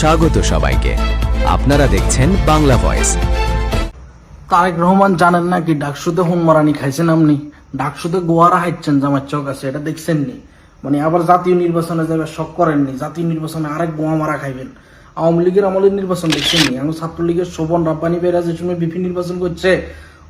স্বাগত সবাইকে। আপনারা দেখছেন বাংলা ভয়েস। তারেক রহমান জানেন না কি ডাকসুতে হুনমারানি খাইছেন আপনি? ডাকসুতে গোয়ারা হাইছেন জামার চক আছে এটা দেখছেন নি মানে আবার জাতীয় নির্বাচনে যাবে শখ করেননি, জাতীয় নির্বাচনে আরেক গোয়া মারা খাইবেন। আওয়ামী লীগের আমলের নির্বাচন দেখছেন নি এখন ছাত্রলীগের শোভন রাব্বানি বেরা যে সময় বিপি নির্বাচন করছে,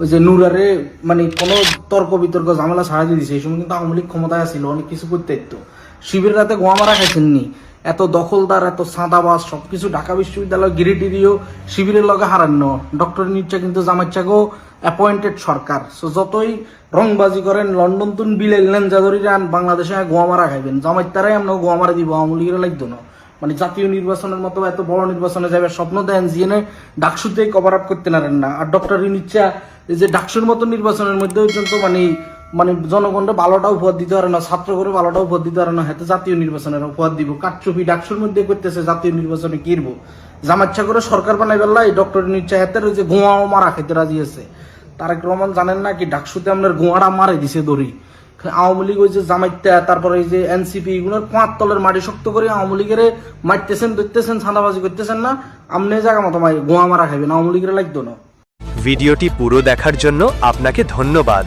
ওই যে নুরারে মানে কোনো তর্ক বিতর্ক, ঝামেলা ছাড়া দিয়ে দিছে এই সময় কিন্তু আওয়ামী লীগ ক্ষমতায় আসছিল অনেক কিছু করতে শিবির রাতে গোয়া মারা খাইছেন নি এত দখলদার, এত সাদাবাজ, সবকিছু ঢাকা বিশ্ববিদ্যালয় গিরিটিরিও শিবিরের লগে হারান্ন ডক্টর নিচ্ছে কিন্তু জামাইচাকেও অ্যাপয়েন্টেড সরকার। সো যতই রংবাজি করেন, লন্ডন তুন বিলাইলেন যাদরি রান, বাংলাদেশে গোয়া মারা খাইবেন। জামাই তারাই আমরা গোয়া মারা দিব, আওয়ামী লীগের লাগতো না। মানে জাতীয় নির্বাচনের মতো এত বড় নির্বাচনে যাবে স্বপ্ন দেন জিএনএ ডাকসুতেই কভার আপ করতে পারেন না। আর ডক্টর ইনিচ্ছা এই যে ডাকসুর মতো নির্বাচনের মধ্যে পর্যন্ত মানে মানে জনগণরা ভালোটা উপহার দিতে পারে না ছাত্র করে ভালোটা উপহার দিতে পারে না, হাতে জাতীয় নির্বাচনের উপহার দিব। কাটচুপি ডাকসুর মধ্যে করতেছে, জাতীয় নির্বাচনে কিরবো? জামাচ্ছা করে সরকার বানাই বেলায় ডক্টর নিচ্ছা হাতের যে গোয়াও মারা খেতে রাজি আছে। তারেক রহমান জানেন না কি, ডাকসুতে আপনার গোয়াটা মারে দিছে দড়ি। আওয়ামী লীগ ওই যে জামাইতা, তারপরে এই যে এনসিপি, এগুলোর পাঁচ তলের মাটি শক্ত করে আওয়ামী লীগের মারতেছেন, ধরতেছেন ছাঁদাবাজি করতেছেন না, আমনে জায়গা মতো গোয়া মারা খাবেন আওয়ামী লীগের লাগতো না। ভিডিওটি পুরো দেখার জন্য আপনাকে ধন্যবাদ।